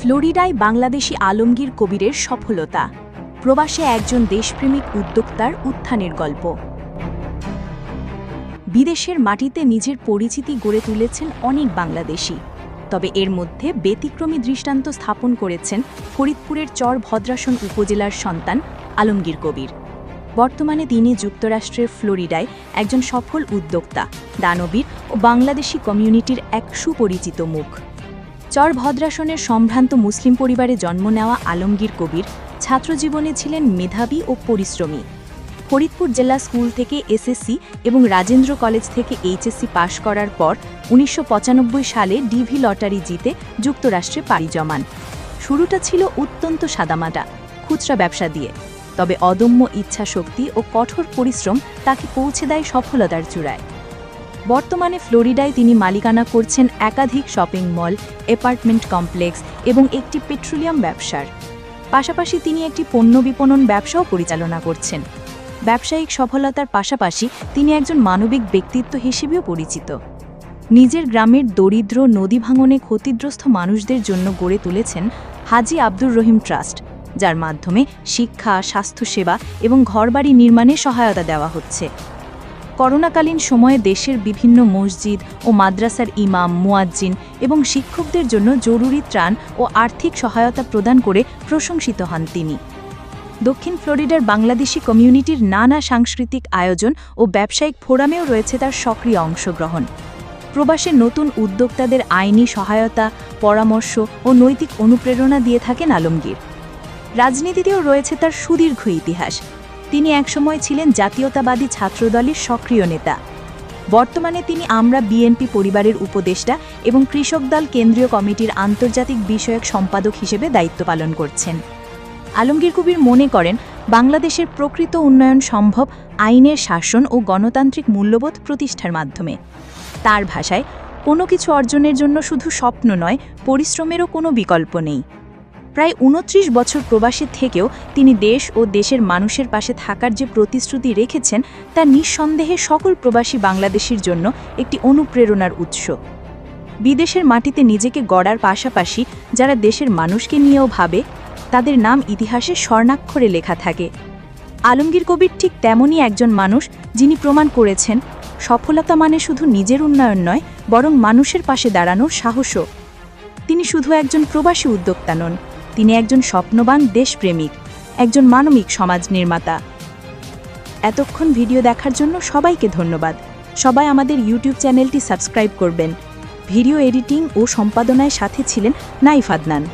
ফ্লোরিডায় বাংলাদেশি আলমগীর কবিরের সফলতা। প্রবাসে একজন দেশপ্রেমিক উদ্যোক্তার উত্থানের গল্প। বিদেশের মাটিতে নিজের পরিচিতি গড়ে তুলেছেন অনেক বাংলাদেশি। তবে এর মধ্যে ব্যতিক্রমী দৃষ্টান্ত স্থাপন করেছেন ফরিদপুরের চর ভদ্রাসন উপজেলার সন্তান আলমগীর কবির। বর্তমানে তিনি যুক্তরাষ্ট্রের ফ্লোরিডায় একজন সফল উদ্যোক্তা, দানবীর ও বাংলাদেশি কমিউনিটির এক সুপরিচিত মুখ। চর ভদ্রাসনের সম্ভ্রান্ত মুসলিম পরিবারে জন্ম নেওয়া আলমগীর কবির ছাত্রজীবনে ছিলেন মেধাবী ও পরিশ্রমী। ফরিদপুর জেলা স্কুল থেকে এসএসসি এবং রাজেন্দ্র কলেজ থেকে এইচএসসি পাশ করার পর উনিশশো পঁচানব্বই সালে ডিভি লটারি জিতে যুক্তরাষ্ট্রে পাড়ি জমান। শুরুটা ছিল অত্যন্ত সাদামাটা, খুচরা ব্যবসা দিয়ে। তবে অদম্য ইচ্ছাশক্তি ও কঠোর পরিশ্রম তাকে পৌঁছে দেয় সফলতার চূড়ায়। বর্তমানে ফ্লোরিডায় তিনি মালিকানা করছেন একাধিক শপিং মল অ্যাপার্টমেন্ট কমপ্লেক্স এবং একটি পেট্রোলিয়াম ব্যবসার। পাশাপাশি তিনি একটি পণ্য বিপণন ব্যবসাও পরিচালনা করছেন। ব্যবসায়িক সফলতার পাশাপাশি তিনি একজন মানবিক ব্যক্তিত্ব হিসেবেও পরিচিত। নিজের গ্রামের দরিদ্র, নদী ভাঙনে ক্ষতিগ্রস্ত মানুষদের জন্য গড়ে তুলেছেন হাজি আব্দুর রহিম ট্রাস্ট, যার মাধ্যমে শিক্ষা, স্বাস্থ্যসেবা এবং ঘরবাড়ি নির্মাণে সহায়তা দেওয়া হচ্ছে। করোনাকালীন সময়ে দেশের বিভিন্ন মসজিদ ও মাদ্রাসার ইমাম, মুয়াজ্জিন এবং শিক্ষকদের জন্য জরুরি ত্রাণ ও আর্থিক সহায়তা প্রদান করে প্রশংসিত হন তিনি। দক্ষিণ ফ্লোরিডার বাংলাদেশি কমিউনিটির নানা সাংস্কৃতিক আয়োজন ও ব্যবসায়িক ফোরামেও রয়েছে তার সক্রিয় অংশগ্রহণ। প্রবাসে নতুন উদ্যোক্তাদের আইনি সহায়তা, পরামর্শ ও নৈতিক অনুপ্রেরণা দিয়ে থাকেন আলমগীর। রাজনীতিতেও রয়েছে তার সুদীর্ঘ ইতিহাস। তিনি একসময় ছিলেন জাতীয়তাবাদী ছাত্রদলের সক্রিয় নেতা। বর্তমানে তিনি আমরা বিএনপি পরিবারের উপদেষ্টা এবং কৃষক দল কেন্দ্রীয় কমিটির আন্তর্জাতিক বিষয়ক সম্পাদক হিসেবে দায়িত্ব পালন করছেন। আলমগীর কবির মনে করেন, বাংলাদেশের প্রকৃত উন্নয়ন সম্ভব আইনের শাসন ও গণতান্ত্রিক মূল্যবোধ প্রতিষ্ঠার মাধ্যমে। তার ভাষায়, কোনো কিছু অর্জনের জন্য শুধু স্বপ্ন নয়, পরিশ্রমেরও কোনো বিকল্প নেই। প্রায় উনত্রিশ বছর প্রবাসে থেকেও তিনি দেশ ও দেশের মানুষের পাশে থাকার যে প্রতিশ্রুতি রেখেছেন, তা নিঃসন্দেহে সকল প্রবাসী বাংলাদেশির জন্য একটি অনুপ্রেরণার উৎস। বিদেশের মাটিতে নিজেকে গড়ার পাশাপাশি যারা দেশের মানুষকে নিয়েও ভাবে, তাদের নাম ইতিহাসে স্বর্ণাক্ষরে লেখা থাকে। আলমগীর কবির ঠিক তেমনই একজন মানুষ যিনি প্রমাণ করেছেন, সফলতা মানে শুধু নিজের উন্নয়ন নয়, বরং মানুষের পাশে দাঁড়ানোর সাহসও। তিনি শুধু একজন প্রবাসী উদ্যোক্তা নন। তিনি একজন স্বপ্নবান দেশপ্রেমিক, একজন মানবিক সমাজ নির্মাতা। এতক্ষণ ভিডিও দেখার জন্য সবাইকে ধন্যবাদ। সবাই আমাদের ইউটিউব চ্যানেলটি সাবস্ক্রাইব করবেন। ভিডিও এডিটিং ও সম্পাদনায় সাথে ছিলেন নাইফ আদনান।